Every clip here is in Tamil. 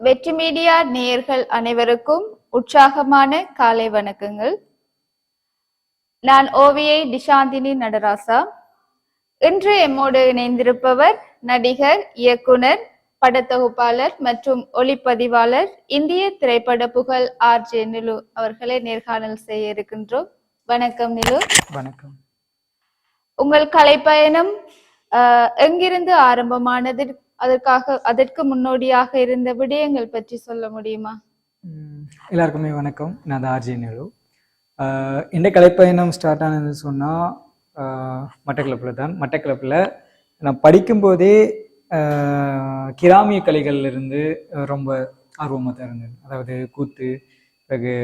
வெற்றி மீடியா நேயர்கள் அனைவருக்கும் உற்சாகமான காலை வணக்கங்கள். நான் ஓவியை டிஷாந்தினி நடராசா. இன்று எம்மோடு இணைந்திருப்பவர் நடிகர் இயக்குனர் படத்தொகுப்பாளர் மற்றும் ஒளிப்பதிவாளர் இந்திய திரைப்பட புகழ் ஆர் ஜே நிலு அவர்களை நேர்காணல் செய்ய இருக்கின்றோம். வணக்கம் நிலு. வணக்கம். உங்கள் கலைப்பயணம் ஆஹ், எங்கிருந்து ஆரம்பமானது? அதற்காக அதற்கு முன்னோடியாக இருந்த விடயங்கள் பற்றி சொல்ல முடியுமா? எல்லாருக்குமே வணக்கம். நான் தான் ஆர்ஜி நேரு. இந்த கலைப்பயணம் ஸ்டார்ட் ஆனதுன்னு சொன்னால் மட்டக்களப்பில் தான். மட்டக்களப்பில் நான் படிக்கும்போதே கிராமிய கலைகள்ல இருந்து ரொம்ப ஆர்வமாக தான் இருந்தது அதாவது கூத்து பிறகு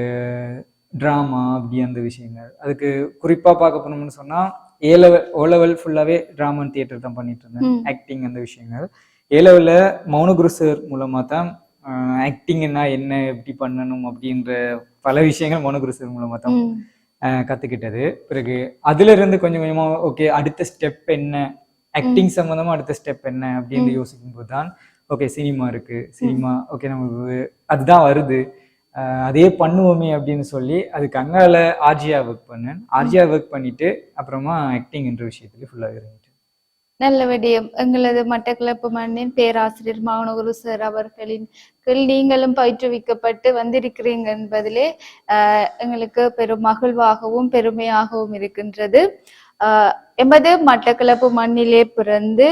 ட்ராமா அப்படி அந்த விஷயங்கள். அதுக்கு குறிப்பாக பார்க்க போனோம்னு சொன்னால் ஏ லெவல் ஓ லெவல் ஃபுல்லாகவே ட்ராமா தியேட்டர் தான் பண்ணிட்டு இருந்தேன். ஆக்டிங் அந்த விஷயங்கள். ஏ லெவலில் மௌனகுரு சார் மூலமாக தான் ஆக்டிங்னா என்ன எப்படி பண்ணணும் அப்படின்ற பல விஷயங்கள் மௌனகுரு சார் மூலமாக தான் கத்துக்கிட்டது. பிறகு அதுல இருந்து கொஞ்சம் கொஞ்சமா ஓகே அடுத்த ஸ்டெப் என்ன ஆக்டிங் சம்பந்தமா அடுத்த ஸ்டெப் என்ன அப்படின்னு யோசிக்கும் போது தான் ஓகே சினிமா இருக்கு. சினிமா ஓகே நமக்கு அதுதான் வருது. ஆஹ் அதே பண்ணுவோமே அப்படின்னு சொல்லி அதுக்கு அங்கால ஆர்ஜியா ஒர்க் பண்ணேன். ஆர்ஜியா ஒர்க் பண்ணிட்டு அப்புறமா ஆக்டிங்ன்ற விஷயத்துல ஃபுல்லாக இறங்கிட்டேன். நல்ல விடயம். எங்களது மட்டக்களப்பு மண்ணின் பேராசிரியர் மௌனகுரு சார் அவர்களின் நீங்களும் பயிற்றுவிக்கப்பட்டு வந்திருக்கிறீங்க என்பதிலே ஆஹ், எங்களுக்கு பெரும் மகிழ்வாகவும் பெருமையாகவும் இருக்கின்றது. எமது மட்டக்களப்பு மண்ணிலே பிறந்து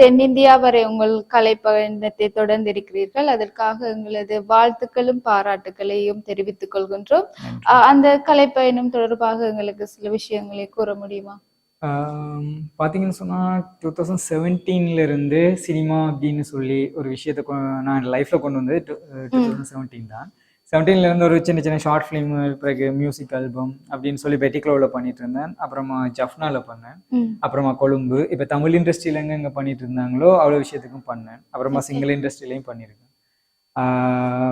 தென்னிந்தியா வரை உங்கள் கலை பயணத்தை தொடர்ந்திருக்கிறீர்கள். அதற்காக எங்களது வாழ்த்துக்களும் பாராட்டுகளையும் தெரிவித்துக் கொள்கின்றோம். அந்த கலை பயணம் தொடர்பாக எங்களுக்கு சில விஷயங்களை கூற முடியுமா? ஆம், பாத்தீங்கன்னு சொன்னால் டூ தௌசண்ட் செவன்டீன்ல இருந்து சினிமா அப்படின்னு சொல்லி ஒரு விஷயத்த கொ- நான் லைஃப்பில் கொண்டு வந்தது டூ தௌசண்ட் செவன்டீன் தான். செவன்டீன்ல இருந்து ஒரு சின்ன சின்ன ஷார்ட் ஃபிலிம் பிறகு மியூசிக் ஆல்பம் அப்படின்னு சொல்லி பெட்டிக்ளோவில் பண்ணிட்டு இருந்தேன். அப்புறமா ஜஃப்னால பண்ணேன். அப்புறமா கொழும்பு. இப்போ தமிழ் இண்டஸ்ட்ரியில் எங்கெங்க பண்ணிட்டு இருந்தாங்களோ அவ்வளோ விஷயத்துக்கும் பண்ணேன். அப்புறமா சிங்கிள் இண்டஸ்ட்ரியிலையும் பண்ணியிருக்கேன்.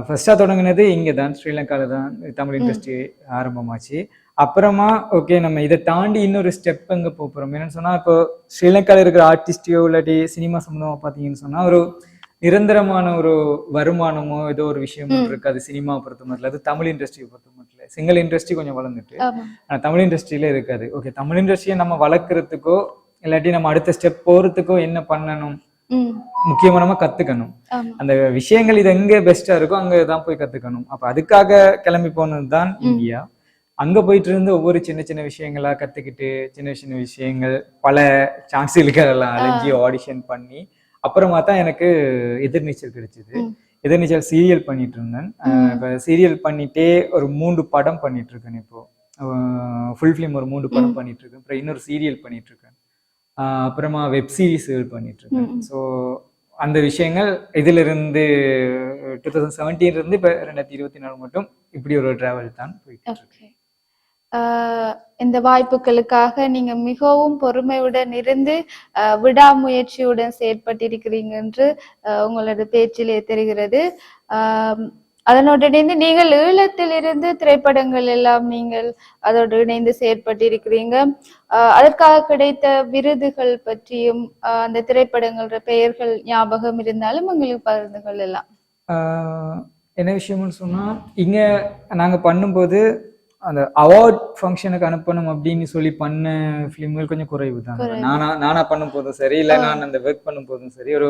ஃபர்ஸ்டாக தொடங்கினது இங்கே தான் ஸ்ரீலங்காவில் தான் தமிழ் இண்டஸ்ட்ரி ஆரம்பமாச்சு. அப்புறமா ஓகே நம்ம இதை தாண்டி இன்னொரு ஸ்டெப் எங்கே போகிறோம் என்னன்னு சொன்னால் இப்போ ஸ்ரீலங்காவில் இருக்கிற ஆர்டிஸ்டையோ இல்லாட்டி சினிமா சம்மந்தமாக பார்த்தீங்கன்னு சொன்னால் ஒரு நிரந்தரமான ஒரு வருமானமோ ஏதோ ஒரு விஷயமோ இருக்காது சினிமா பொறுத்த மட்டும் அது தமிழ் இண்டஸ்ட்ரியை பொறுத்த மட்டும் சிங்கிள் இண்டஸ்ட்ரி கொஞ்சம் வளர்ந்துட்டு ஆமா. ஆனா தமிழ் இண்டஸ்ட்ரியில இருக்காது. ஓகே தமிழ் இண்டஸ்ட்ரியை நம்ம வளர்க்குறதுக்கோ இல்லாட்டி நம்ம அடுத்த ஸ்டெப் போறதுக்கோ என்ன பண்ணணும்? முக்கியமா நம்ம கத்துக்கணும். அந்த விஷயங்கள் இது எங்க பெஸ்டா இருக்கோ அங்க தான் போய் கத்துக்கணும். அப்ப அதுக்காக கிளம்பி போனது தான் இந்தியா. அங்க போயிட்டு இருந்து ஒவ்வொரு சின்ன சின்ன விஷயங்களா கத்துக்கிட்டு சின்ன சின்ன விஷயங்கள் பல சான்ஸ்களுக்கு எல்லாம் அலைஞ்சி ஆடிஷன் பண்ணி அப்புறமா தான் எனக்கு எதிர்நீச்சல் கிடைச்சது. எதிர்நீச்சல் சீரியல் பண்ணிட்டு இருந்தேன் இப்ப சீரியல் பண்ணிட்டே ஒரு மூன்று படம் பண்ணிட்டு இருக்கேன் இப்போ ஃபுல் ஃபிலிம் ஒரு மூன்று படம் பண்ணிட்டு இருக்கேன் அப்புறம் இன்னொரு சீரியல் பண்ணிட்டு இருக்கேன் அப்புறமா வெப் சீரிஸ்கள் பண்ணிட்டு இருக்கேன். ஸோ அந்த விஷயங்கள் இதுல இருந்து டூ தௌசண்ட் செவன்டீன்ல இருந்து இப்போ ரெண்டாயிரத்தி இருபத்தி நாலு மட்டும் இப்படி ஒரு டிராவல் தான் போயிட்டு இருக்கு. ஓகே ஆஹ் இந்த வாய்ப்புகளுக்காக நீங்க மிகவும் பொறுமையுடன் இருந்து விடாமுயற்சியுடன் செயற்பட்டிருக்கிறீங்க என்று உங்களோட உங்களது பேச்சிலே தெரிகிறது. அதனோடு இணைந்து நீங்கள் ஈழத்திலிருந்து திரைப்படங்கள் எல்லாம் நீங்கள் அதோடு இணைந்து செயற்பட்டிருக்கிறீங்க. அதற்காக கிடைத்த விருதுகள் பற்றியும் ஆஹ் அந்த திரைப்படங்களோட பெயர்கள் ஞாபகம் இருந்தாலும் உங்களுக்கு பகிர்ந்து கொள்ளலாம். என்ன விஷயம்னு சொன்னா இங்க நாங்க பண்ணும்போது அந்த அவார்ட் ஃபங்க்ஷனுக்கு அனுப்பணும் அப்படின்னு சொல்லி பண்ண ஃபிலிம்கள் கொஞ்சம் குறைவு. தான். நானா நானா பண்ணும் போதும் சரி இல்ல நான் அந்த ஒர்க் பண்ணும் போதும் சரி ஒரு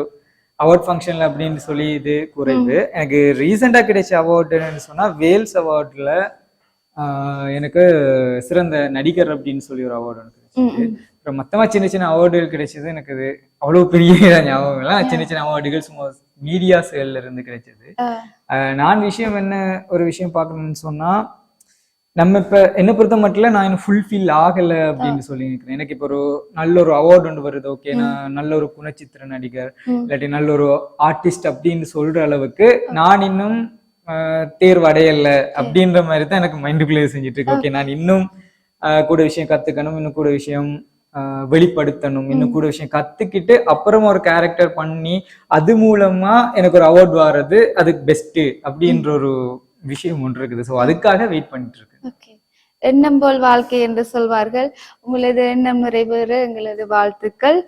அவார்ட் ஃபங்க்ஷன்ல அப்படின்னு சொல்லி இது குறைவு. எனக்கு ரீசெண்டா கிடைச்ச அவார்டுன்னு சொன்னா வேல்ஸ் அவார்ட்ல எனக்கு சிறந்த நடிகர் அப்படின்னு சொல்லி ஒரு அவார்டு எனக்கு கிடைச்சது. அப்புறம் மொத்தமா சின்ன சின்ன அவார்டுகள் கிடைச்சது எனக்கு அது அவ்வளவு பெரிய ஞாபகம் இல்லை. சின்ன சின்ன அவார்டுகள் சும்மா மீடியா செயல்ல இருந்து கிடைச்சது. நான் விஷயம் என்ன ஒரு விஷயம் பார்க்கணும்னு சொன்னா நம்ம இப்ப என்ன பொறுத்த மட்டும் நான் இன்னும் ஃபுல்ஃபில் ஆகல அப்படின்னு சொல்லி நினைக்கிறேன். எனக்கு இப்போ ஒரு நல்ல ஒரு அவார்டு ஒன்று வருது ஓகே நான் நல்ல ஒரு குணச்சித்திர நடிகர். இல்லாட்டி நல்ல ஒரு ஆர்டிஸ்ட் அப்படின்னு சொல்ற அளவுக்கு நான் இன்னும் தேர்வு அடையல அப்படின்ற மாதிரி தான் எனக்கு மைண்டுக்குள்ளே செஞ்சுட்டு இருக்கு. ஓகே நான் இன்னும் கூட விஷயம் கத்துக்கணும் இன்னும் கூட விஷயம் வெளிப்படுத்தணும் இன்னும் கூட விஷயம் கத்துக்கிட்டு அப்புறமா ஒரு கேரக்டர் பண்ணி அது மூலமா எனக்கு ஒரு அவார்ட் வர்றது அதுக்கு பெஸ்ட் அப்படின்ற ஒரு விஷயம் ஒன்று இருக்குது ஸோ அதுக்காக வெயிட் பண்ணிட்டு இருக்கேன் ஓகே எண்ணம் போல் வாழ்க்கை என்று சொல்வார்கள். உங்களது எண்ணம் நிறைவேற எங்களது வாழ்த்துக்கள்.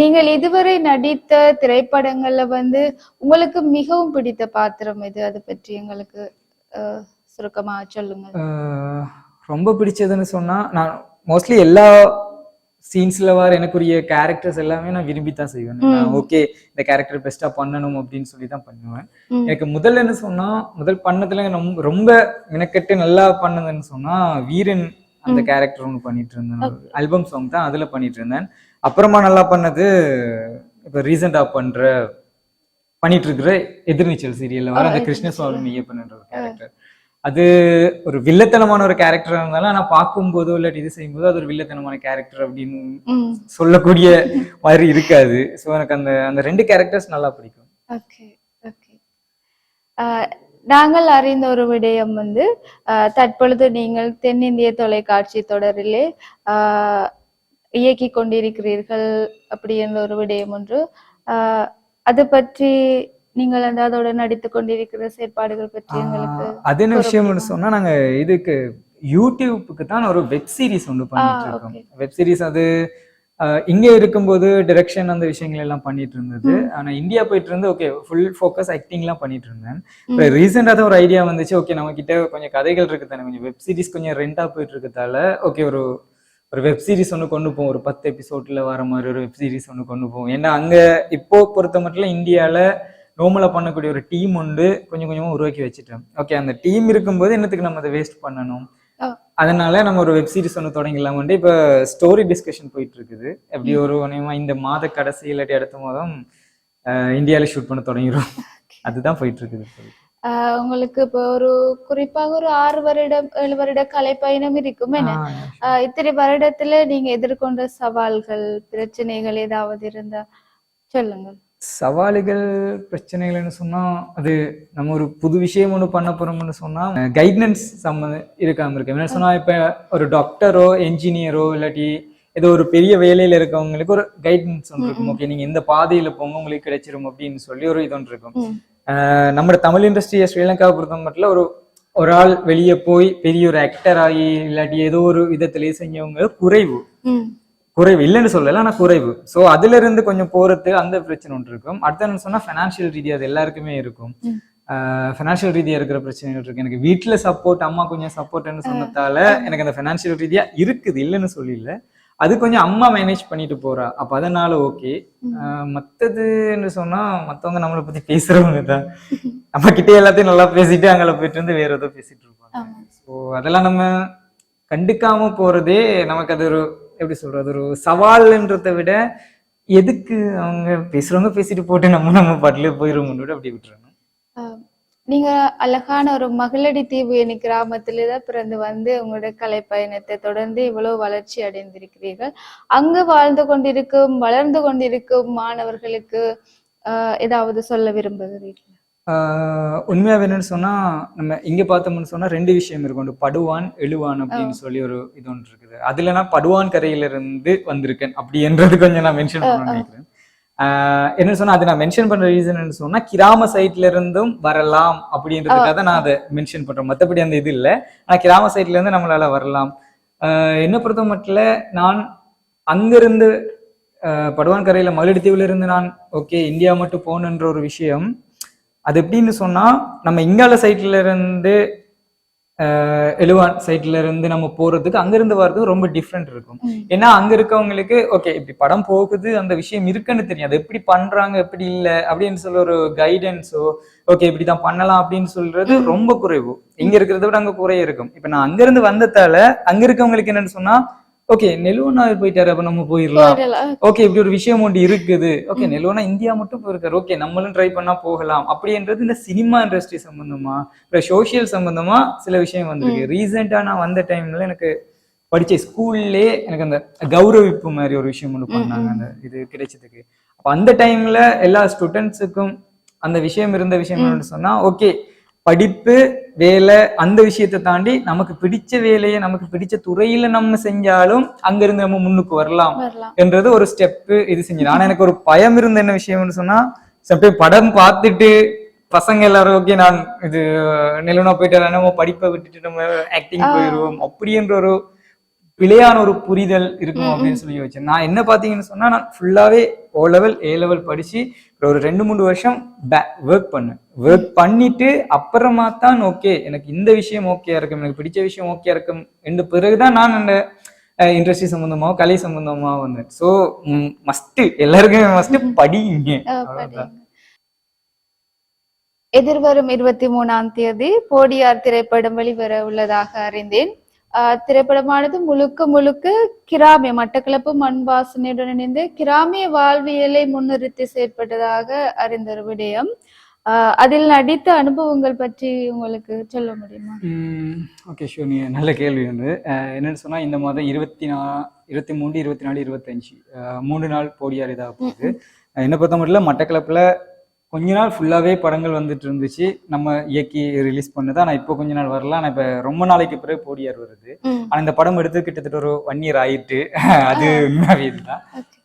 நீங்கள் இதுவரை நடித்த திரைப்படங்கள்ல வந்து உங்களுக்கு மிகவும் பிடித்த பாத்திரம் எது? அதை பற்றி எங்களுக்கு ஆஹ் சுருக்கமா சொல்லுங்க ரொம்ப பிடிச்சதுன்னு சொன்னா நான் மோஸ்ட்லி எல்லா சீன்ஸ்ல வர எனக்குரிய கேரக்டர்ஸ் எல்லாமே நான் விரும்பி தான் செய்வேன். ஓகே இந்த கேரக்டர் பெஸ்டா பண்ணணும் அப்படின்னு சொல்லி தான் பண்ணுவேன். எனக்கு முதல்ல என்ன சொன்னா முதல் பண்ணதுல ரொம்ப ரொம்ப மெனக்கெட்டு நல்லா பண்ணதுன்னு சொன்னா வீரன் அந்த கேரக்டர் ஒன்று பண்ணிட்டு இருந்தேன். ஆல்பம் சாங் தான் அதுல பண்ணிட்டு இருந்தேன். அப்புறமா நல்லா பண்ணது இப்ப ரீசெண்டா பண்ற பண்ணிட்டு இருக்கிற எதிர்நீச்சல் சீரியல்ல வர அந்த கிருஷ்ணசுவாமி ஐயப்பன்ன்ற ஒரு கேரக்டர் அது ஒரு வில்லத்தனமான ஒரு கேரக்டரா இருந்தாலும் ஆனா பார்க்கும்போதோ இல்லாட்டி இது செய்யும்போதோ அது ஒரு வில்லத்தனமான கேரக்டர் அப்படின்னு சொல்லக்கூடிய மாதிரி இருக்காது. ஸோ எனக்கு அந்த அந்த ரெண்டு கேரக்டர்ஸ் நல்லா பிடிக்கும். Okay okay. நாங்கள் அறிந்த ஒரு விடயம் வந்து தற்பொழுது நீங்கள் தென்னிந்திய தொலைக்காட்சி தொடரிலே ஆஹ் இயக்கிக் கொண்டிருக்கிறீர்கள் அப்படி என்ற ஒரு விடயம் ஒன்று. அது பற்றி நீங்கள் அந்த அதோட நடித்து கொண்டிருக்கிற செயற்பாடுகள் பற்றி எங்களுக்கு அது என்ன விஷயம்னு சொன்னா நாங்க இதுக்கு யூடியூப்புக்கு தான் ஒரு வெப் சீரிஸ் ஒன்று பண்ணிட்டு இருக்கோம். வெப் சீரிஸ் அது இங்க இருக்கும்போது டிரெக்ஷன் அந்த விஷயங்கள் எல்லாம் பண்ணிட்டு இருந்தது. ஆனா இந்தியா போயிட்டு இருந்து ஓகே ஃபுல் ஃபோக்கஸ் ஆக்டிங்லாம் பண்ணிட்டு இருந்தேன். இப்போ ரீசெண்டாக தான் ஒரு ஐடியா வந்துச்சு. ஓகே நம்ம கிட்ட கொஞ்சம் கதைகள் இருக்கு தானே கொஞ்சம் வெப் சீரிஸ் கொஞ்சம் ரெண்டா போயிட்டு இருக்கதால ஓகே ஒரு ஒரு வெப் சீரிஸ் ஒன்று கொண்டு போவோம். ஒரு பத்து எபிசோட்ல வர மாதிரி ஒரு வெப் சீரிஸ் ஒன்று கொண்டு போவோம். ஏன்னா அங்க இப்போ பொறுத்த மட்டும் இந்தியால நோமலா பண்ணக்கூடிய ஒரு டீம் உண்டு. கொஞ்சம் கொஞ்சமா உருவாக்கி வச்சுட்டோம். ஓகே அந்த டீம் இருக்கும்போது என்னத்துக்கு நம்ம அதை வேஸ்ட் பண்ணணும். அதனால நம்ம ஒரு வெப் சீரிஸ் ஒன்று தொடங்கலாம் வந்து இப்போ ஸ்டோரி டிஸ்கஷன் போயிட்டு இருக்குது எப்படி ஒரு இந்த மாத கடைசி இல்லாட்டி அடுத்த மாதம் அஹ், இந்தியால ஷூட் பண்ண தொடங்கிடும் அதுதான் போயிட்டு இருக்குது உங்களுக்கு இப்போ ஒரு குறிப்பாக ஒரு ஆறு வருடம் ஏழு வருட கலை பயணம் இருக்கும் என்ன? இத்தனை வருடத்துல நீங்க எதிர்கொண்ட சவால்கள் பிரச்சனைகள் ஏதாவது இருந்தா சொல்லுங்க சவால்கள் பிரச்சனைகள்னு சொன்னா அது நம்ம ஒரு புது விஷயம் ஒன்று பண்ண போறோம்னு சொன்னா கைட்னன்ஸ் சம்மந்தம் இருக்காம இருக்கு. என்ன சொன்னா இப்ப ஒரு டாக்டரோ என்ஜினியரோ இல்லாட்டி ஏதோ ஒரு பெரிய வேலையில இருக்கவங்களுக்கு ஒரு கைடன்ஸ் ஒன்று இருக்கும். ஓகே நீங்க இந்த பாதையில போங்க உங்களுக்கு கிடைச்சிரும் அப்படின்னு சொல்லி ஒரு இது ஒன்று இருக்கும். நம்ம தமிழ் இண்டஸ்ட்ரியை ஸ்ரீலங்கா பொறுத்த மட்டும் ஒரு ஒரு ஆள் வெளியே போய் பெரிய ஒரு ஆக்டர் ஆகி இல்லாட்டி ஏதோ ஒரு விதத்திலேயே செஞ்சவங்க குறைவு. குறைவு இல்லைன்னு சொல்லல ஆனா குறைவு. சோ அதுல இருந்து கொஞ்சம் போறது அந்த பிரச்சனை ஒன்று இருக்கும். அடுத்து என்ன சொன்னா ஃபைனான்சியல் ரீதியா அது எல்லாருக்குமே இருக்கும். ஃபைனான்சியல் ரீதியா இருக்கிற பிரச்சனைகள் இருக்கு. எனக்கு வீட்டுல சப்போர்ட் அம்மா கொஞ்சம் சப்போர்ட்னு சொன்னதால எனக்கு அந்த ஃபைனான்சியல் ரீதியா இருக்குது இல்லைன்னு சொல்லல அது கொஞ்சம் அம்மா மேனேஜ் பண்ணிட்டு போறா. அப்ப அதனால ஓகே மத்ததுன்னு சொன்னா மத்தவங்க நம்மளை பத்தி பேசுறவங்க தான். நம்ம கிட்டே எல்லாத்தையும் நல்லா பேசிட்டு அங்கே போயிட்டு இருந்து வேற ஏதோ பேசிட்டு இருப்பாங்க. ஸோ அதெல்லாம் நம்ம கண்டுக்காம போறதே நமக்கு அது ஒரு எப்படி சொல்றது ஒரு சவால்ன்றதை விட எதுக்கு அவங்க பேசுறவங்க பேசிட்டு போட்டு நம்ம நம்ம பாட்டுல போயிருவோம்னு அப்படி விட்டுறணும். நீங்க அழகான ஒரு மகளடி தீவு என கிராமத்திலே தான் பிறந்து வந்து உங்களோட கலை பயணத்தை தொடர்ந்து இவ்வளவு வளர்ச்சி அடைந்திருக்கிறீர்கள். அங்கு வாழ்ந்து கொண்டிருக்கும் வளர்ந்து கொண்டிருக்கும் மாணவர்களுக்கு ஆஹ் ஏதாவது சொல்ல விரும்புகிறீர்கள்? ஆஹ் உண்மையா என்னன்னு சொன்னா நம்ம இங்க பார்த்தோம்னு சொன்னா ரெண்டு விஷயம் இருக்கும். ஒன்று படுவான் எழுவான் அப்படின்னு சொல்லி ஒரு இது ஒன்று இருக்குது. அதுல நான் படுவான் கரையில இருந்து வந்திருக்கேன் அப்படி என்றது கொஞ்சம் நான் மென்ஷன் பண்ண நினைக்கிறேன். ஆஹ் என்ன சொன்னா அது நான் மென்ஷன் பண்ற ரீசன் சொன்னா கிராம சைட்ல இருந்தும் வரலாம் அப்படின்றதுக்காக தான் நான் அதை மென்ஷன் பண்றேன். மத்தபடி அந்த இது இல்ல. ஆனா கிராம சைட்ல இருந்து நம்மளால வரலாம். என்ன பொறுத்த மட்டும் நான் அங்கிருந்து படுவான் கரையில மகளிர் தீவுல இருந்து நான் ஓகே இந்தியா மட்டும் போகணுன்ற ஒரு விஷயம் அது எப்படின்னு சொன்னா நம்ம இங்கால சைட்ல இருந்து எழுவான் சைட்ல இருந்து நம்ம போறதுக்கு அங்கிருந்து வர்றதுக்கு ரொம்ப டிஃப்ரெண்ட் இருக்கும். ஏன்னா அங்க இருக்கவங்களுக்கு ஓகே இப்படி படம் போகுது அந்த விஷயம் இருக்குன்னு தெரியும். அது எப்படி பண்றாங்க எப்படி இல்ல அப்படின்னு சொல்ல ஒரு கைடன்ஸோ ஓகே இப்படிதான் பண்ணலாம் அப்படின்னு சொல்றது ரொம்ப குறைவு. இங்க இருக்கிறத விட அங்க குறைய இருக்கும். இப்ப நான் அங்க இருந்து வந்ததால அங்க இருக்கவங்களுக்கு என்னன்னு சொன்னா ஓகே நெலுவனார் போயிட்டாரு அப்ப நம்ம போயிடலாம். ஓகே இப்படி ஒரு விஷயம் ஒன்று இருக்குது. ஓகே நெல்வனா இந்தியா மட்டும் போயிருக்காரு. ஓகே நம்மளும் ட்ரை பண்ணா போகலாம். அப்படின்றது இந்த சினிமா இண்டஸ்ட்ரி சம்பந்தமா இப்போ சோஷியல் சம்பந்தமா சில விஷயம் வந்திருக்கு. ரீசெண்டா நான் வந்த டைம்ல எனக்கு படிச்ச ஸ்கூல்லே எனக்கு அந்த கௌரவிப்பு மாதிரி ஒரு விஷயம் ஒன்று பண்ணாங்க. அந்த இது கிடைச்சதுக்கு. அப்ப அந்த டைம்ல எல்லா ஸ்டூடெண்ட்ஸுக்கும் அந்த விஷயம் இருந்த விஷயம் சொன்னா ஓகே படிப்பு வேலை அந்த விஷயத்தை தாண்டி நமக்கு பிடிச்ச வேலையை நமக்கு பிடிச்ச துறையில நம்ம செஞ்சாலும் அங்கிருந்து நம்ம முன்னுக்கு வரலாம் என்றது ஒரு ஸ்டெப் இது செஞ்சது ஆனா எனக்கு ஒரு பயம் இருந்த என்ன விஷயம்னு சொன்னா சம்டைம் படம் பார்த்துட்டு பசங்க எல்லாரும் ஓகே நான் இது நிலவனா போயிட்டு நம்ம படிப்பை விட்டுட்டு நம்ம ஆக்டிங் போயிடுவோம் அப்படின்ற ஒரு பிழையான ஒரு புரிதல் இருக்கும் அப்படின்னு சொல்லி வச்சேன் நான் என்ன பாத்தீங்கன்னு சொன்னா நான் ஃபுல்லாவே ஓ லெவல் ஏ லெவல் படிச்சு ஒரு ரெண்டு மூணு வருஷம் ஒர்க் பண்ணேன். ஒர்க் பண்ணிட்டு அப்புறமா தான் ஓகே எனக்கு இந்த விஷயம் ஓகே இருக்கும் எனக்கு பிடிச்ச விஷயம் ஓகே இருக்கும் என்ற பிறகுதான் நான் அந்த இண்டஸ்ட்ரி சம்பந்தமாவோ கலை சம்பந்தமாவோ வந்தேன். ஸோ மஸ்ட் எல்லாருக்குமே மஸ்ட் படிங்க. அவ்வளவுதான். எதிர்வரும் இருபத்தி மூணாம் தேதி போடியார் திரைப்படம் வெளிவர உள்ளதாக அறிந்தேன். திரைப்படமானது முழுக்க முழுக்க கிராமிய மட்டக்களப்பு மண் வாசனையுடன் இணைந்து கிராமிய வாழ்வியலை முன்னிறுத்தி செயற்பட்டதாக அறிந்த விடயம். அதில் நடித்த அனுபவங்கள் பற்றி உங்களுக்கு சொல்ல முடியுமா? ஓகே ஷூர் நீ நல்ல கேள்வி வந்து அஹ் என்னன்னு சொன்னா இந்த மாதம் இருபத்தி நா இருபத்தி மூணு இருபத்தி நாலு இருபத்தஞ்சு மூணு நாள் போடியார் இதாக போகுது. என்னை பொறுத்த மட்டும் மட்டக்களப்பில் கொஞ்ச நாள் ஃபுல்லாகவே படங்கள் வந்துட்டு இருந்துச்சு. நம்ம இயக்கி ரிலீஸ் பண்ணது ஆனால் இப்போ கொஞ்ச நாள் வரல. ஆனால் இப்போ ரொம்ப நாளைக்கு பிறகு போடியார் வருது. ஆனால் இந்த படம் எடுத்து கிட்டத்தட்ட ஒரு ஒன் இயர் ஆயிட்டு. அது உண்மையாவே இதுதான்.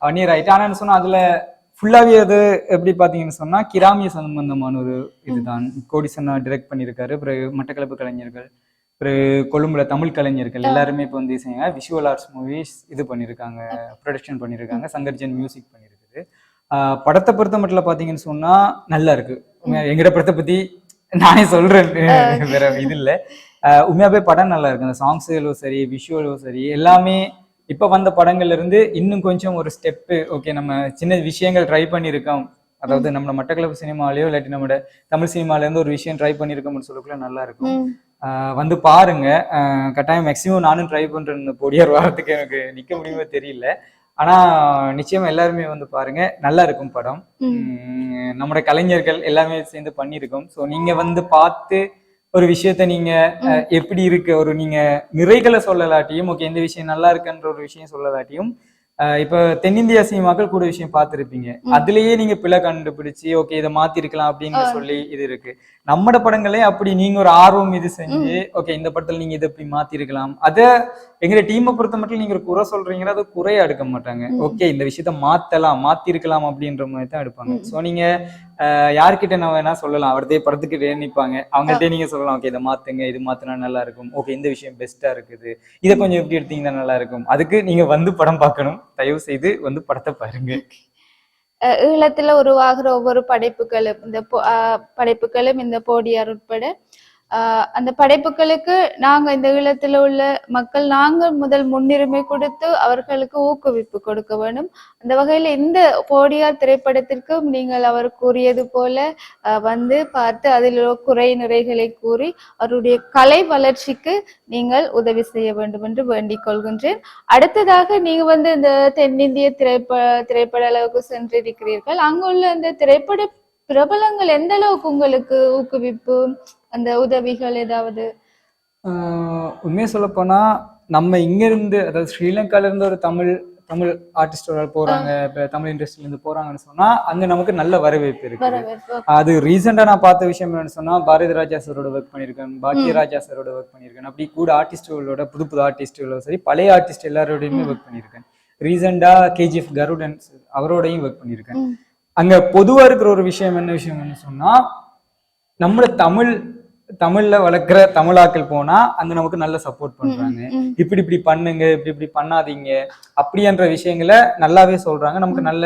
ஒன் இயர் ஆயிட்டு. ஆனால் என்ன சொன்னா அதுல ஃபுல்லாவே அது எப்படி பாத்தீங்கன்னு சொன்னா கிராமிய சம்பந்தமான ஒரு இதுதான். கோடிசன்னா டிரெக்ட் பண்ணியிருக்காரு. பிறகு மட்டக்களப்பு கலைஞர்கள் பிறகு கொழும்புல தமிழ் கலைஞர்கள் எல்லாருமே இப்போ வந்து விஷுவல் ஆர்ட்ஸ் மூவிஸ் இது பண்ணியிருக்காங்க. ப்ரொடக்ஷன் பண்ணியிருக்காங்க. சங்கர்ஜன் மியூசிக் பண்ணியிருக்குது ஆஹ் படத்தை பொறுத்த மட்டும் பாத்தீங்கன்னு சொன்னா நல்லா இருக்கு. உண்மையா எங்கட படத்தை பத்தி நானே சொல்றேன். வேற இது இல்ல. உண்மையாவே படம் நல்லா இருக்கு. அந்த சாங்ஸ்களும் சரி விஷுவலும் சரி எல்லாமே இப்ப வந்த படங்கள்ல இருந்து இன்னும் கொஞ்சம் ஒரு ஸ்டெப்பு ஓகே நம்ம சின்ன விஷயங்கள் ட்ரை பண்ணியிருக்கோம். அதாவது நம்ம மட்டக்களப்பு சினிமாலயோ இல்லாட்டி நம்ம தமிழ் சினிமால இருந்து ஒரு விஷயம் ட்ரை பண்ணியிருக்கோம்னு சொல்லக்குள்ள நல்லா இருக்கும். வந்து பாருங்க. கட்டாயம் மேக்ஸிமம் நானும் ட்ரை பண்றேன். இந்த பொடியார் வாரத்துக்கு எனக்கு நிக்க முடியுமோ தெரியல. ஆனா நிச்சயமா எல்லாருமே வந்து பாருங்க நல்லா இருக்கும் படம் நம்முடைய கலைஞர்கள் எல்லாமே சேர்ந்து பண்ணியிருக்கோம். ஸோ நீங்க வந்து பார்த்து ஒரு விஷயத்த நீங்க எப்படி இருக்கு? ஒரு நீங்க நிறைகளை சொல்லலாட்டியும் ஓகே இந்த விஷயம் நல்லா இருக்குன்ற ஒரு விஷயம் சொல்லலாட்டியும் இப்ப தென்னிந்திய சினிமாக்கள் கூட விஷயம் பார்த்திருப்பீங்க. அதுலயே நீங்க பிழை கண்டுபிடிச்சு ஓகே இதை மாத்திருக்கலாம் அப்படின்னு சொல்லி இது இருக்கு. நம்மட படங்களே அப்படி நீங்க ஒரு ஆர்வம் இது செஞ்சு ஓகே இந்த படத்துல நீங்க இதை இப்படி மாத்திருக்கலாம். அத எங்க டீமை பொறுத்த மட்டும் நீங்க ஒரு குறை சொல்றீங்கன்னா அதை குறைய எடுக்க மாட்டாங்க. ஓகே இந்த விஷயத்த மாத்தலாம் மாத்திருக்கலாம் அப்படின்ற மாதிரி தான் எடுப்பாங்க. சோ நீங்க யார்கிட்ட நான் வேணா சொல்லலாம். அவர்தே படத்துக்கு நிப்பாங்க. அவங்ககிட்ட நீங்க சொல்லலாம். ஓகே இதை மாத்துங்க. இது மாத்தினா நல்லா இருக்கும். ஓகே இந்த விஷயம் பெஸ்டா இருக்குது. இதை கொஞ்சம் எப்படி எடுத்தீங்கன்னா நல்லா இருக்கும். அதுக்கு நீங்க வந்து படம் பார்க்கணும். தயவு செய்து வந்து படத்தை பாருங்க. அஹ் ஈழத்துல உருவாகிற ஒவ்வொரு படைப்புகளும் இந்த படைப்புகளும் இந்த போடியார் உட்பட அந்த படைப்புகளுக்கு நாங்க இந்த ஈழத்துல உள்ள மக்கள் நாங்கள் முதல் முன்னுரிமை கொடுத்து அவர்களுக்கு ஊக்குவிப்பு கொடுக்க வேண்டும் அந்த வகையில இந்த போடியார் திரைப்படத்திற்கும் நீங்கள் அவர் கூறியது போல வந்து பார்த்து அதில் குறை நிறைகளை கூறி அவருடைய கலை வளர்ச்சிக்கு நீங்கள் உதவி செய்ய வேண்டும் என்று வேண்டிக் கொள்கின்றேன். அடுத்ததாக நீங்க வந்து இந்த தென்னிந்திய திரைப்ப திரைப்பட அளவுக்கு சென்றிருக்கிறீர்கள். அங்குள்ள இந்த திரைப்பட பிரபலங்கள் எந்த அளவுக்கு உங்களுக்கு ஊக்குவிப்பு அந்த உதவிகள் ஏதாவது? உண்மையை சொல்லப் போனா நம்ம இங்க இருந்து அதாவது ஸ்ரீலங்கால இருந்து ஒரு தமிழ் தமிழ் ஆர்டிஸ்டோட போறாங்க இப்ப தமிழ் இண்டஸ்ட்ரியில இருந்து போறாங்கன்னு சொன்னா அங்க நமக்கு நல்ல வரவேற்பு இருக்கு. அது ரீசெண்டா நான் பார்த்த விஷயம் என்னன்னு சொன்னா பாரதி ராஜா சாரோட ஒர்க் பண்ணியிருக்கேன் பாக்கிய ராஜா சாரோட ஒர்க் பண்ணியிருக்கேன் அப்படி கூட ஆர்டிஸ்டுகளோட புது புது ஆர்டிஸ்டுகளோ சரி பழைய ஆர்டிஸ்ட் எல்லாரோடையுமே ஒர்க் பண்ணியிருக்கேன். ரீசெண்டா கேஜிஎஃப் கருடன் அவரோடையும் ஒர்க் பண்ணியிருக்கேன். அங்க பொதுவா இருக்கிற ஒரு விஷயம் என்ன விஷயம்னு சொன்னா நம்மள தமிழ் தமிழ்ல வளர்க்குற தமிழாக்கள் போனா அங்க நமக்கு நல்ல சப்போர்ட் பண்றாங்க. இப்படி இப்படி பண்ணுங்க இப்படி இப்படி பண்ணாதீங்க அப்படின்ற விஷயங்களை நல்லாவே சொல்றாங்க. நமக்கு நல்ல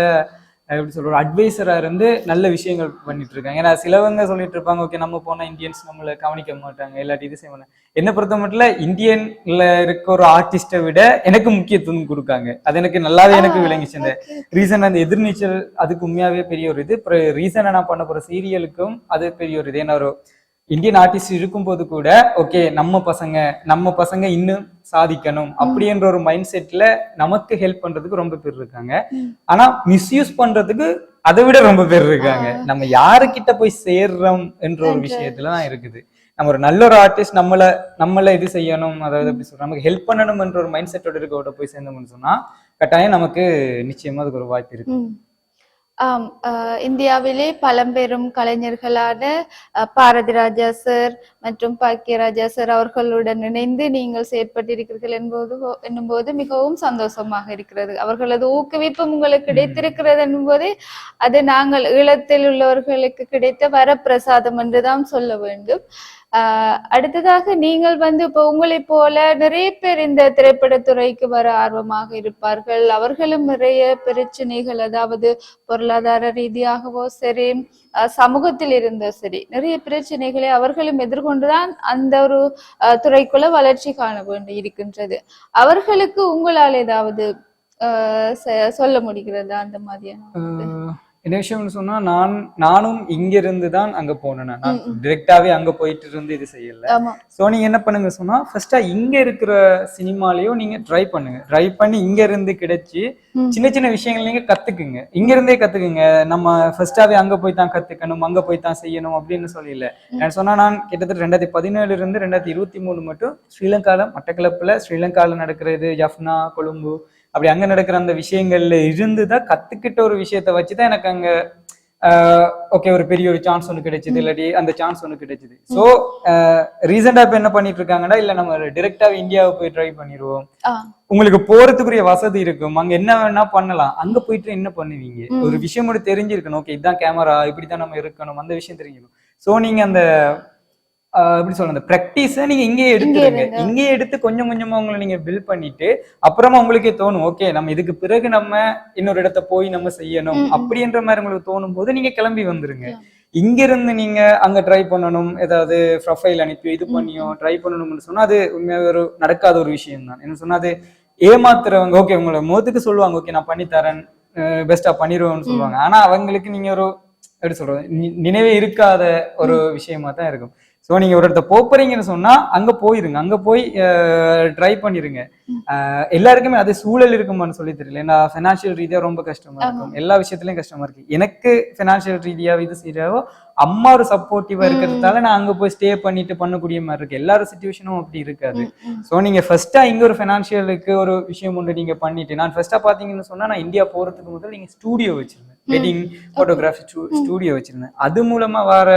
எப்படி சொல்ற அட்வைசரா இருந்து நல்ல விஷயங்கள் பண்ணிட்டு இருக்காங்க. ஏன்னா சிலவங்க சொல்லிட்டு இருப்பாங்க ஓகே நம்ம போனா இந்தியன்ஸ் நம்மள கவனிக்க மாட்டாங்க இல்லாட்டி இது செய்ய மாட்டாங்க. என்ன பொறுத்த மட்டும் இந்தியன்ல இருக்க ஒரு ஆர்டிஸ்டை விட எனக்கு முக்கியத்துவம் கொடுக்காங்க. அது எனக்கு நல்லாவே எனக்கு விளங்கிச்சு. இந்த ரீசன் அந்த எதிர்நீச்சல் அதுக்கு உண்மையாவே பெரிய ஒரு இது. ரீசனா நான் பண்ண போற சீரியலுக்கும் அது பெரிய ஒரு இது. ஏன்னா ஒரு இந்தியன் ஆர்டிஸ்ட் இருக்கும்போது கூட ஓகே நம்ம பசங்க நம்ம பசங்க இன்னும் சாதிக்கணும் அப்படின்ற ஒரு மைண்ட் செட்ல நமக்கு ஹெல்ப் பண்றதுக்கு ரொம்ப பேர் இருக்காங்க. ஆனா மிஸ்யூஸ் பண்றதுக்கு அதை விட ரொம்ப பேர் இருக்காங்க. நம்ம யாருக்கிட்ட போய் சேர்றோம் என்ற ஒரு விஷயத்துல தான் இருக்குது. நம்ம ஒரு நல்ல ஒரு ஆர்டிஸ்ட் நம்மள நம்மள இது செய்யணும் அதாவது எப்படி சொல்றோம் நமக்கு ஹெல்ப் பண்ணணும் என்ற ஒரு மைண்ட் செட்டோட இருக்கவட்ட போய் சேர்ந்தோம்னு சொன்னா கட்டாயம் நமக்கு நிச்சயமா அதுக்கு ஒரு வாய்ப்பு இருக்கு. ஆம் இந்தியாவிலே பழம்பெரும் கலைஞர்களான அஹ், பாரதி ராஜா சார் மற்றும் பாக்கியராஜா சார் அவர்களுடன் இணைந்து நீங்கள் செயற்பட்டிருக்கிறீர்கள் என்பது என்னும்போது மிகவும் சந்தோஷமாக இருக்கிறது. அவர்களது ஊக்குவிப்பும் உங்களுக்கு கிடைத்திருக்கிறது என்பதே அது நாங்கள் ஈழத்தில் உள்ளவர்களுக்கு கிடைத்த வரப்பிரசாதம் என்றுதான் சொல்ல வேண்டும். அடுத்ததாக நீங்கள் வந்து இப்போ உங்களைப் போல நிறைய பேர் இந்த திரைப்படத்துறைக்கு வர ஆர்வமாக இருப்பார்கள். அவர்களும் நிறைய பிரச்சனைகள் அதாவது பொருளாதார ரீதியாகவோ சரி சமூகத்தில் இருந்தோ சரி நிறைய பிரச்சனைகளை அவர்களும் எதிர்கொண்டுதான் அந்த ஒரு துறைக்குள்ள வளர்ச்சி காண வேண்டி இருக்கின்றது. அவர்களுக்கு உங்களால் ஏதாவது சொல்ல முடிகிறதா அந்த மாதிரியான என்ன விஷயம்னு சொன்னா நான் நானும் இங்க இருந்து தான் அங்க போனேன் நான். டிரெக்டாவே அங்க போயிட்டு இருந்து இது செய்யல. சோ நீங்க என்ன பண்ணுங்க சொன்னா ஃபர்ஸ்டா இங்க இருக்கிற சினிமாலயும் நீங்க ட்ரை பண்ணுங்க. ட்ரை பண்ணி இங்க இருந்து கிடைச்சி. சின்ன சின்ன விஷயங்கள் நீங்க கத்துக்குங்க. இங்க இருந்தே கத்துக்குங்க. நம்ம ஃபர்ஸ்டாவே அங்க போய் தான் கத்துக்கணும் அங்க போய் தான் செய்யணும் அப்படின்னு சொல்லல. நான் சொன்னா நான் கிட்டத்தட்ட ரெண்டாயிரத்தி பதினேழுல இருந்து ரெண்டாயிரத்தி இருபத்தி மூணு மட்டும் ஸ்ரீலங்கால மட்டக்களப்புல ஸ்ரீலங்கால நடக்கிறது ஜஃப்னா கொழும்பு அப்படி அங்க நடக்கிற அந்த விஷயங்கள்ல இருந்து தான் கத்துக்கிட்ட ஒரு விஷயத்த வச்சுதான் எனக்கு அங்க ஓகே ஒரு பெரிய ஒரு சான்ஸ் ஒன்று கிடைச்சது இல்லாட்டி அந்த சான்ஸ் ஒன்று கிடைச்சது. ஸோ ரீசெண்டா இப்ப என்ன பண்ணிட்டு இருக்காங்கன்னா இல்ல நம்ம டிரெக்டா இந்தியாவை போய் ட்ரை பண்ணிடுவோம் ஆ. உங்களுக்கு போறதுக்குரிய வசதி இருக்கும். அங்க என்ன வேணா பண்ணலாம். அங்க போயிட்டு என்ன பண்ணுவீங்க. ஒரு விஷயம் மட்டும் தெரிஞ்சிருக்கணும். ஓகே இதான் கேமரா இப்படிதான் நம்ம இருக்கணும். அந்த விஷயம் தெரிஞ்சிடும் சோ நீங்க அந்த எப்படி சொல்றது அந்த ப்ராக்டிஸை நீங்க இங்கேயே எடுத்துருங்க. இங்கேயே எடுத்து கொஞ்சம் கொஞ்சமா உங்களை நீங்க பில்ட் பண்ணிட்டு அப்புறமா உங்களுக்கே தோணும் ஓகே நம்ம இதுக்கு பிறகு நம்ம இன்னொரு இடத்த போய் நம்ம செய்யணும். அப்படின்ற மாதிரி உங்களுக்கு தோணும் போது நீங்க கிளம்பி வந்துருங்க. இங்க இருந்து நீங்க அங்க ட்ரை பண்ணணும் ஏதாவது ப்ரொஃபைல் அனுப்பி இது பண்ணியோ ட்ரை பண்ணணும்னு சொன்னா அது உண்மையாக ஒரு நடக்காத ஒரு விஷயம் தான் என்ன சொன்னா அது ஏமாத்துறவங்க ஓகே உங்களை முகத்துக்கு சொல்லுவாங்க ஓகே நான் பண்ணி தரேன் பெஸ்டா பண்ணிடுவேன்னு சொல்லுவாங்க. ஆனா அவங்களுக்கு நீங்க ஒரு எப்படி சொல்றது நினைவே இருக்காத ஒரு விஷயமா தான் இருக்கும். சோ நீங்க ஒரு இடத்த போறீங்கன்னு சொன்னா அங்க போயிருங்க. அங்க போய் ட்ரை பண்ணிருங்க. அஹ் எல்லாருக்குமே அது சூழல் இருக்குமான்னு சொல்லி தெரியல. ஏன்னா ஃபினான்ஷியல் ரீதியா ரொம்ப கஷ்டமா இருக்கும். எல்லா விஷயத்துலயும் கஷ்டமா இருக்கு. எனக்கு ஃபினான்ஷியல் ரீதியா இது செய்யாவோ அம்மா ஒரு சப்போர்ட்டிவா இருக்கிறதால நான் அங்க போய் ஸ்டே பண்ணிட்டு பண்ணக்கூடிய மாதிரி இருக்கு. எல்லாரும் சுச்சுவேஷனும் அப்படி இருக்காது. ம், ம். சோ நீங்க ஃபர்ஸ்டா இங்க ஒரு ஃபினான்ஷியலுக்கு ஒரு விஷயம் ஒன்று நீங்க பண்ணிட்டு நான் ஃபர்ஸ்டா பாத்தீங்கன்னு சொன்னா நான் இந்தியா போறதுக்கு முதல்ல நீங்க ஸ்டூடியோ வச்சிருந்தேன். வெட்டிங் போட்டோகிராஃபி ஸ்டூடியோ வச்சிருந்தேன். அது மூலமா வர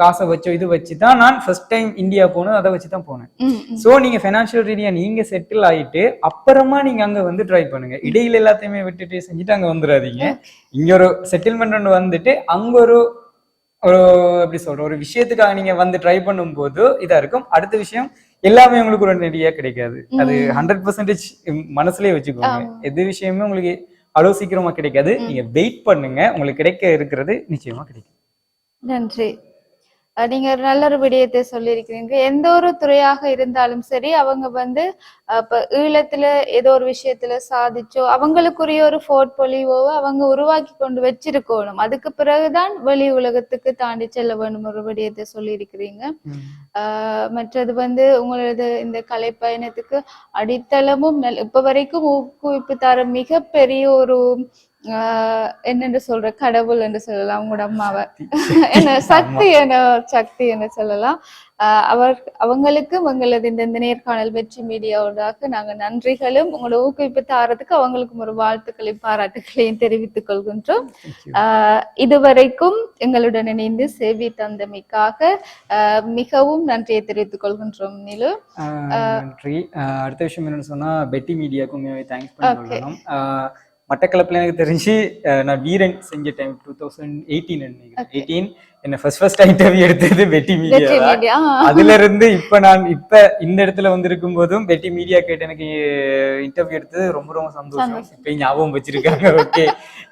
காசை வச்சோ இது வச்சு தான் நான் ஃபர்ஸ்ட் டைம் இந்தியா போனது அதை வச்சு தான் போனேன். சோ நீங்க ஃபைனான்சியல் ரீதியா நீங்க செட்டில் ஆயிட்டு அப்புறமா நீங்க அங்க வந்து ட்ரை பண்ணுங்க. இடையில எல்லாத்தையுமே விட்டுட்டு செஞ்சுட்டு அங்க வந்துடாதீங்க இங்க ஒரு செட்டில்மெண்ட் ஒன்று வந்துட்டு அங்க ஒரு ஒரு எப்படி சொல்ற ஒரு விஷயத்துக்காக நீங்க வந்து ட்ரை பண்ணும்போது இதா இருக்கும். அடுத்த விஷயம் எல்லாமே உங்களுக்கு ஒரு நெடியா கிடைக்காது. அது ஹண்ட்ரட் பர்சன்டேஜ் மனசுலயே வச்சுக்கோங்க. எது விஷயமே உங்களுக்கு அவ்வளவு சீக்கிரமா கிடைக்காது நீங்க வெயிட் பண்ணுங்க. உங்களுக்கு கிடைக்க இருக்கிறது நிச்சயமா கிடைக்கும். நன்றி. நீங்க ஒரு நல்ல ஒரு விடயத்தை சொல்லியிருக்கிறீங்க. எந்த ஒரு துறையாக இருந்தாலும் சரி அவங்க வந்து இப்ப ஈழத்துல ஏதோ ஒரு விஷயத்துல சாதிச்சோ அவங்களுக்குரிய ஒரு போர்ட்போலியோவை அவங்க உருவாக்கி கொண்டு வச்சிருக்கணும். அதுக்கு பிறகுதான் வெளி உலகத்துக்கு தாண்டி செல்ல வேண்டும் ஒரு விடயத்தை சொல்லியிருக்கிறீங்க. மற்றது வந்து உங்களது இந்த கலை பயணத்துக்கு அடித்தளமும் இப்ப வரைக்கும் ஊக்குவிப்பு தர மிகப்பெரிய ஒரு என்னென்று சொல்ற கடவுள் என்று சொல்லலாம் உங்களோட அம்மாவை. என்ன சக்தி என்ன சக்தி என்று சொல்லலாம். அவர் அவங்களுக்கு உங்களது இந்த இந்த நேர்காணல் வெற்றி மீடியாவோடாக நாங்க நன்றிகளும் உங்களோட ஊக்குவிப்பு தாரதுக்கு அவங்களுக்கும் ஒரு வாழ்த்துக்களையும் பாராட்டுகளையும் தெரிவித்துக் கொள்கின்றோம். ஆஹ் இதுவரைக்கும் எங்களுடன் இணைந்து சேவை தந்தமைக்காக மிகவும் நன்றியை தெரிவித்துக் கொள்கின்றோம் நிலு. நன்றி. அடுத்த விஷயம் என்னன்னு சொன்னா பெட்டி மீடியாக்கும் தேங்க்ஸ் மட்டக்களப்பில் எனக்கு தெரிஞ்சு நான் வீரன் செஞ்ச time two thousand eighteen eighteen என்ன ஃபர்ஸ்ட் ஃபர்ஸ்ட் இன்டர்வியூ எடுத்தது பெட்டி மீடியா அதுல இருந்து இப்ப நான் இப்ப இந்த இடத்துல வந்திருக்கும் போதும் பெட்டி மீடியா கேட்டு எனக்கு இன்டர்வியூ எடுத்தது ரொம்ப ரொம்ப சந்தோஷம். இப்ப ஞாபகம் வச்சிருக்காங்க? ஓகே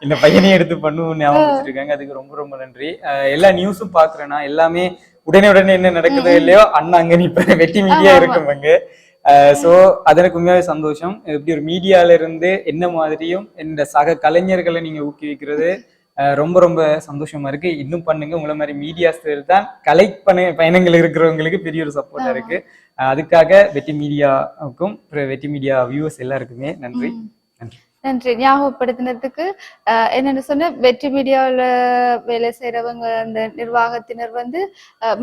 இந்த பையனையும் எடுத்து பண்ணுவோம் ஞாபகம் வச்சிருக்காங்க. அதுக்கு ரொம்ப ரொம்ப நன்றி. எல்லா நியூஸும் பாக்குறேன்னா எல்லாமே உடனே உடனே என்ன நடக்குதோ இல்லையோ அண்ணா அங்க இப்ப வெட்டி மீடியா இருக்குவாங்க சோ அது எனக்கு உண்மையாவே சந்தோஷம். எப்படி ஒரு மீடியால இருந்து என்ன மாதிரியும் இந்த சக கலைஞர்களை நீங்க ஊக்குவிக்கிறது ரொம்ப ரொம்ப சந்தோஷமா இருக்கு. இன்னும் பண்ணுங்க. உங்களை மாதிரி மீடியாஸ் தான் கலை பண பயணங்கள் இருக்கிறவங்களுக்கு பெரிய ஒரு சப்போர்ட்டா இருக்கு. அதுக்காக வெட்டி மீடியாவுக்கும் வெட்டி மீடியா வியூவர்ஸ் எல்லாருக்குமே நன்றி. நன்றி. நன்றி. ஞாபகப்படுத்தினதுக்கு என்னன்னு சொன்ன வெற்றி மீடியாவில் வேலை செய்யறவங்க அந்த நிர்வாகத்தினர் வந்து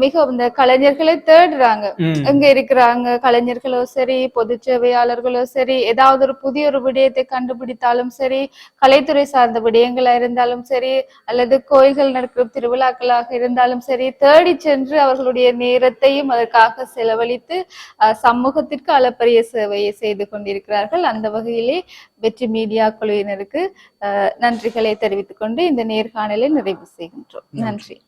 மிக இந்த கலைஞர்களை தேடுறாங்க. எங்க இருக்கிறாங்க? கலைஞர்களோ சரி பொது சேவையாளர்களோ சரி ஏதாவது ஒரு புதிய ஒரு விடயத்தை கண்டுபிடித்தாலும் சரி கலைத்துறை சார்ந்த விடயங்களா இருந்தாலும் சரி அல்லது கோயில்கள் நடக்கிற திருவிழாக்களாக இருந்தாலும் சரி தேடி சென்று அவர்களுடைய நேரத்தையும் அதற்காக செலவழித்து சமூகத்திற்கு அளப்பரிய சேவையை செய்து கொண்டிருக்கிறார்கள். அந்த வகையிலே வெற்றி மீடியா குழுவினருக்கு அஹ், நன்றிகளை தெரிவித்துக் கொண்டு இந்த நேர்காணலை நிறைவு செய்கின்றோம். நன்றி.